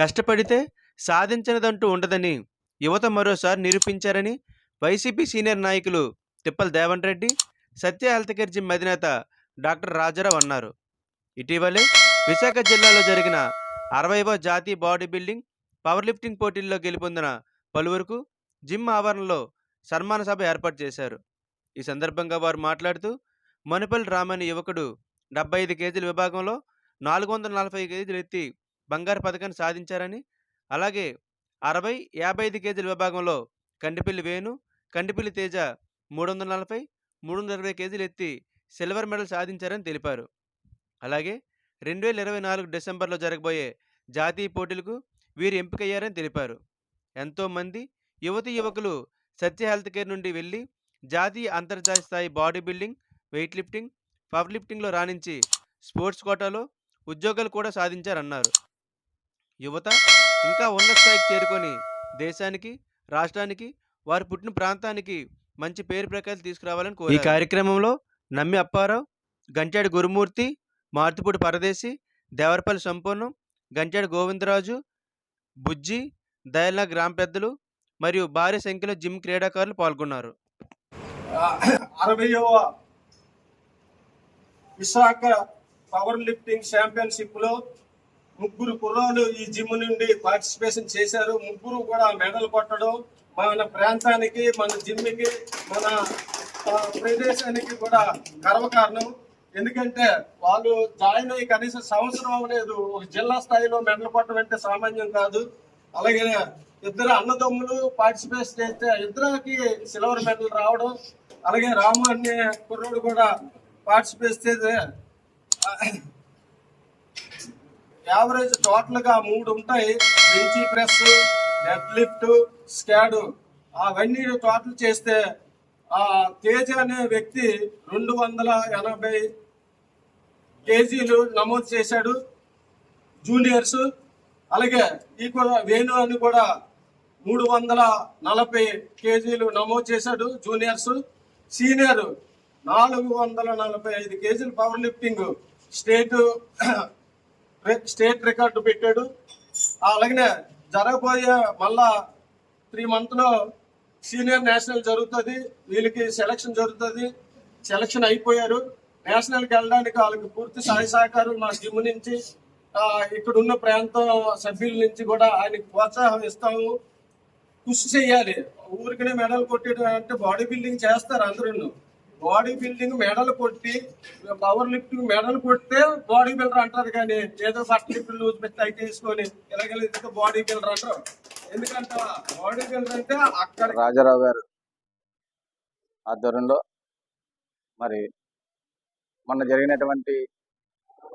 కష్టపడితే సాధించనిదంటూ ఉండదని యువత మరోసారి నిరూపించారని వైసీపీ సీనియర్ నాయకులు Tippala Devan Reddy Satya health care gym అధినేత డాక్టర్ రాజారావు అన్నారు. ఇటీవలే విశాఖ జిల్లాలో జరిగిన అరవైవ జాతీయ బాడీ బిల్డింగ్ పవర్ లిఫ్టింగ్ పోటీల్లో గెలుపొందిన పలువురుకు జిమ్ ఆవరణలో సన్మాన సభ ఏర్పాటు చేశారు. ఈ సందర్భంగా వారు మాట్లాడుతూ మనుపల్లి రామని యువకుడు డెబ్బై ఐదు కేజీల విభాగంలో నాలుగు వందల నలభై కేజీలు ఎత్తి బంగారు పథకాన్ని సాధించారని. అలాగే అరవై యాభై ఐదు కేజీల విభాగంలో కండిపిల్లి వేణు కండిపిల్లి తేజ మూడు వందల నలభై మూడు వందల ఇరవై కేజీలు ఎత్తి సిల్వర్ మెడల్ సాధించారని తెలిపారు. అలాగే రెండు వేల ఇరవై నాలుగు డిసెంబర్లో జరగబోయే జాతీయ పోటీలకు వీరు ఎంపికయ్యారని తెలిపారు. ఎంతోమంది యువతి యువకులు సత్య హెల్త్ కేర్ నుండి వెళ్ళి జాతీయ అంతర్జాతీయ స్థాయి body building weight lifting power లిఫ్టింగ్లో రాణించి స్పోర్ట్స్ కోటాలో ఉద్యోగాలు కూడా సాధించారన్నారు. యువత ఇంకా ఉన్నత స్థాయికి చేరుకొని దేశానికి రాష్ట్రానికి వారు పుట్టిన ప్రాంతానికి మంచి పేరు ప్రఖ్యాతి తీసుకురావాలని కోరారు. ఈ కార్యక్రమంలో నమ్మి అప్పారావు గంటాడి గురుమూర్తి మార్తిపూడి పరదేశి దేవరపల్లి సంపూర్ణం గంటాడి గోవిందరాజు బుజ్జి దయల్లా గ్రామ పెద్దలు మరియు భారీ సంఖ్యలో జిమ్ క్రీడాకారులు పాల్గొన్నారు. అరవయవ విశాఖ పవర్ లిఫ్టింగ్ ఛాంపియన్షిప్లో ముగ్గురు కుర్రాలు ఈ జిమ్ నుండి పార్టిసిపేషన్ చేశారు. ముగ్గురు కూడా మెడల్ కొట్టడం మన ప్రాంతానికి మన జిమ్కి మన ప్రదేశానికి కూడా గర్వకారణం. ఎందుకంటే వాళ్ళు జాయిన్ అయ్యి కనీసం సంవత్సరం అవ్వలేదు. ఒక జిల్లా స్థాయిలో మెడల్ కొట్టడం అంటే సామాన్యం కాదు. అలాగే ఇద్దరు అన్నదమ్ములు పార్టిసిపేట్ చేస్తే ఇద్దరికి సిల్వర్ మెడల్ రావడం అలాగే రాము అనే కుర్రోడు కూడా పార్టిసిపేట్ చేస్తే యావరేజ్ టోటల్గా మూడు ఉంటాయి. Bench press deadlift squat. అవన్నీ టోటల్ చేస్తే ఆ తేజ అనే వ్యక్తి రెండు వందల ఎనభై కేజీలు నమోదు చేశాడు. జూనియర్స్. అలాగే ఈ కూడా వేణు అని కూడా మూడు వందల నలభై కేజీలు నమోదు చేశాడు జూనియర్స్. సీనియర్ నాలుగు వందల నలభై ఐదు కేజీలు power lifting state state record పెట్టాడు. అలాగనే జరగబోయే మళ్ళా త్రీ మంత్లో సీనియర్ నేషనల్ జరుగుతుంది. వీళ్ళకి సెలక్షన్ జరుగుతుంది. సెలక్షన్ అయిపోయారు. నేషనల్కి వెళ్ళడానికి వాళ్ళకి పూర్తి సహాయ సహకారం మా జిమ్ నుంచి ఇక్కడ ఉన్న ప్రాంతం సభ్యుల నుంచి కూడా ఆయనకి ప్రోత్సాహం ఇస్తాము. కృషి చేయాలి. ఊరికనే మెడల్ కొట్టడం అంటే బాడీ బిల్డింగ్ చేస్తారు అందరూ బాడీ బిల్డింగ్ మెడల్ కొట్టి పవర్ లిఫ్టింగ్ మెడల్ కొడితే బాడీ బిల్డర్ అంటారు కానీ ఏదో బట్టలు ఇప్పుడు లూజ్ పెట్టి అయితే తీసుకొని ఇలాగెళ్ళి బాడీ బిల్డర్ అంటారు. ఎందుకంటే బాడీ బిల్డర్ అంటే అక్కడ రాజారావు గారు ఆధ్వర్యంలో మరి మొన్న జరిగినటువంటి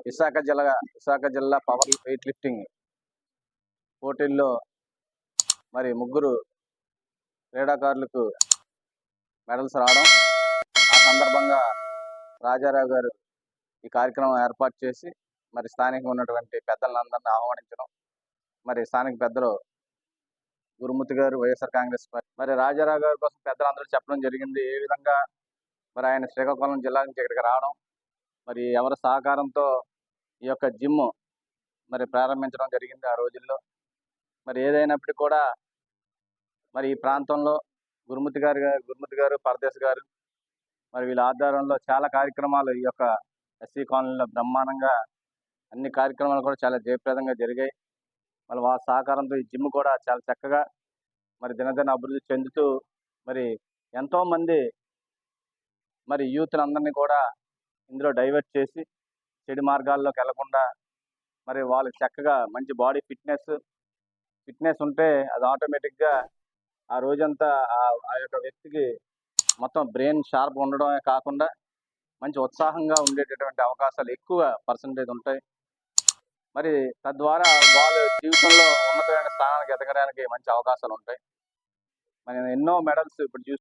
విశాఖ జిల్లా విశాఖ జిల్లా పవర్ వెయిట్ లిఫ్టింగ్ పోటీల్లో మరి ముగ్గురు క్రీడాకారులకు మెడల్స్ రావడం సందర్భంగా రాజారావు గారు ఈ కార్యక్రమం ఏర్పాటు చేసి మరి స్థానికంగా ఉన్నటువంటి పెద్దలందరినీ ఆహ్వానించడం మరి స్థానిక పెద్దలు గురుమూర్తి గారు వైఎస్ఆర్ కాంగ్రెస్ పార్టీ మరి రాజారావు గారి కోసం పెద్దలందరూ చెప్పడం జరిగింది. ఏ విధంగా మరి ఆయన శ్రీకాకుళం జిల్లా నుంచి ఇక్కడికి రావడం మరి ఎవరి సహకారంతో ఈ యొక్క జిమ్ మరి ప్రారంభించడం జరిగింది ఆ రోజుల్లో. మరి ఏదైనప్పటికీ కూడా మరి ఈ ప్రాంతంలో గురుమూర్తి గారు గురుమూర్తి గారు పరదేశ్ గారు మరి వీళ్ళ ఆధ్వర్యంలో చాలా కార్యక్రమాలు ఈ యొక్క ఎస్సీ కాలనీలో బ్రహ్మాండంగా అన్ని కార్యక్రమాలు కూడా చాలా జయప్రదంగా జరిగాయి. మరి వాళ్ళ సహకారంతో ఈ జిమ్ కూడా చాలా చక్కగా మరి దినదిన అభివృద్ధి చెందుతూ మరి ఎంతోమంది మరి యూత్ అందరినీ కూడా ఇందులో డైవర్ట్ చేసి చెడు మార్గాల్లోకి వెళ్ళకుండా మరి వాళ్ళకి చక్కగా మంచి బాడీ ఫిట్నెస్ ఫిట్నెస్ ఉంటే అది ఆటోమేటిక్గా ఆ రోజంతా ఆ- ఆ యొక్క వ్యక్తికి మొత్తం బ్రెయిన్ షార్ప్ ఉండడమే కాకుండా మంచి ఉత్సాహంగా ఉండేటటువంటి అవకాశాలు ఎక్కువ పర్సంటేజ్ ఉంటాయి. మరి తద్వారా వాళ్ళు జీవితంలో ఉన్నతమైన స్థానానికి ఎదగడానికి మంచి అవకాశాలు ఉంటాయి. మరి ఎన్నో మెడల్స్ ఇప్పుడు